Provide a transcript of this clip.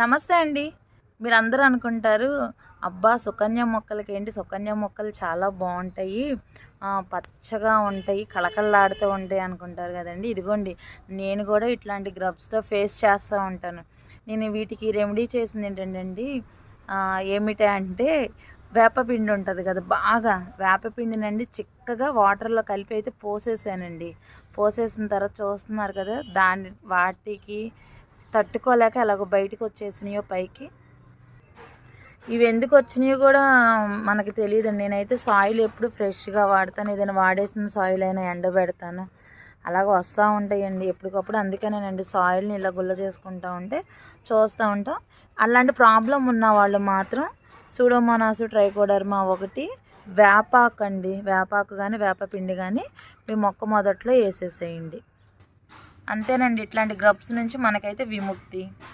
నమస్తే అండి. మీరందరూ అనుకుంటారు అబ్బా సుకన్య మొక్కలకి ఏంటి సుకన్య మొక్కలు చాలా బాగుంటాయి. పచ్చగా ఉంటాయి కళకళలాడుతూ ఉంటాయి అనుకుంటారు కదండి. ఇదిగోండి నేను కూడా ఇట్లాంటి గ్రబ్స్తో ఫేస్ చేస్తూ ఉంటాను. నేను వీటికి రెమెడీ చేసింది ఏంటండి ఏమిటి అంటే వేపపిండి ఉంటుంది కదా బాగా వేపపిండినండి చిక్కగా వాటర్లో కలిపి అయితే పోసేసానండి. పోసేసిన తర్వాత చూస్తున్నారు కదా దాని వాటికి తట్టుకోలేక ఎలాగో బయటకు వచ్చేసినాయో పైకి. ఇవి ఎందుకు వచ్చినాయో కూడా మనకి తెలియదండి. నేనైతే సాయిల్ ఎప్పుడు ఫ్రెష్గా వాడతాను. ఏదైనా వాడేసిన సాయిల్ అయినా ఎండబెడతాను అలాగ వస్తూ ఉంటాయండి. ఎప్పటికప్పుడు అందుకనేనండి సాయిల్ని ఇలా గుల్ల చేసుకుంటూ ఉంటే చూస్తూ ఉంటాం. అలాంటి ప్రాబ్లం ఉన్న వాళ్ళు మాత్రం సూడోమోనాసు ట్రైకోడర్మా ఒకటి వేపాకు అండి వేపాకు కానీ వేపపిండి కానీ మీ మొక్క మొదట్లో వేసేసేయండి. అంతేనండి ఇట్లాంటి గ్రబ్స్ నుంచి మనకైతే విముక్తి.